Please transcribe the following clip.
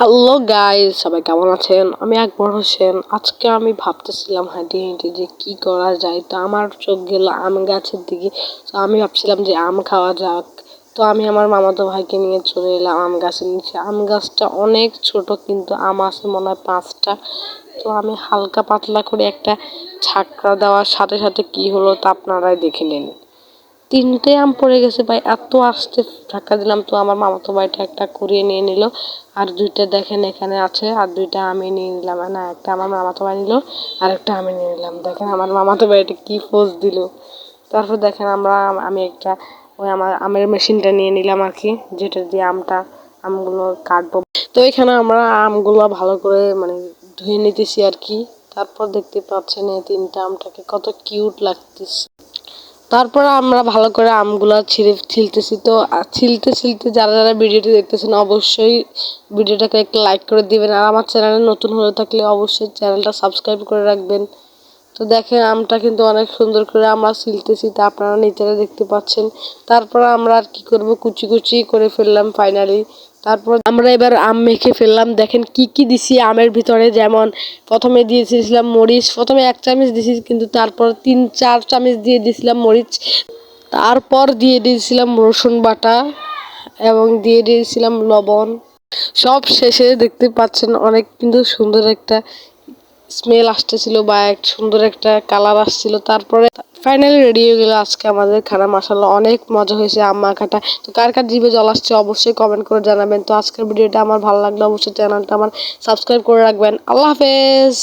Hello guys সবাই কেমন আছেন? আমি আকবর হোসেন। আজকে আমি ভাবতেছিলাম হাঁটি হেঁটে যে কি করা যায়? তো আমার চোখ গেল আম গাছের দিকে। তো আমি ভাবছিলাম যে আম খাওয়া যাক। তো আমি আমার মামাতো ভাইকে নিয়ে চলে এলাম আম গাছের নিচে। আম গাছটা অনেক ছোট, কিন্তু আম আছে মনে হয় পাঁচটা। তো আমি হালকা পাতলা করে একটা ছাকরা দেওয়ার সাথে সাথে কি হলো তা আপনারাই দেখে নিন। তিনটে আম পড়ে গেছে ভাই এত আসতে ধাক্কা দিলাম। তো আমার মামাতো ভাইটা একটা কুড়িয়ে নিয়ে নিল, আর দুইটা দেখেন এখানে আছে, আর দুইটা আমি নিয়ে নিলাম। না, একটা আমার মামাতো ভাই নিল, আর একটা আমি নিয়ে নিলাম। দেখেন আমার মামাতো ভাইটা কি পোজ দিল। তারপর দেখেন আমরা, আমি একটা ওই আমার আমের মেশিনটা নিয়ে নিলাম আর কি, যেটা দিয়ে আমটা, আমগুলো কাটবো। তো এখানে আমরা আমগুলো ভালো করে মানে ধুয়ে নিতেছি আর কি। তারপর দেখতে পাচ্ছেন এই তিনটা আমটাকে কত কিউট লাগতেছে। তারপর আমরা ভালো করে আমগুলো ছিঁড়ে ছিলতেছি তো ছিলতে ছিলতে যারা যারা ভিডিওটি দেখতেছেন অবশ্যই ভিডিওটাকে একটা লাইক করে দিবেন। আর আমার চ্যানেলে নতুন হয়ে থাকলে অবশ্যই চ্যানেলটা সাবস্ক্রাইব করে রাখবেন। তো দেখেন, আমটা কিন্তু অনেক সুন্দর করে আমরা ছিলতেছি, তা আপনারা নিজেরা দেখতে পাচ্ছেন। তারপর আমরা আর কী করব? কুচি কুচি করে ফেললাম ফাইনালি তারপর আমরা এবার আম মেখে ফেললাম। দেখেন কি কি দিছি আমের ভিতরে? যেমন প্রথমে দিয়েছিলাম মরিচ, প্রথমে এক চামচ দিয়েছি কিন্তু তারপর তিন, চার চামচ দিয়ে দিয়েছিলাম মরিচ। তারপর দিয়ে দিয়েছিলাম রসুন বাটা এবং দিয়ে দিয়েছিলাম লবণ। সব শেষে দেখতে পাচ্ছেন অনেক কিন্তু সুন্দর একটা স্মেল আসতেছিল বা এক সুন্দর একটা কালার আসছিল। তারপরে ফাইনালি রেডি হয়ে গেল আজকে আমাদের খানা মাসাল্লাহ অনেক মজা হয়েছে, আম্মা খাটা। তো কার কার জিভে জল আসছে অবশ্যই কমেন্ট করে জানাবেন। তো আজকের ভিডিওটা আমার ভালো লাগল অবশ্যই চ্যানেলটা আমার সাবস্ক্রাইব করে রাখবেন। আল্লাহ হাফেজ!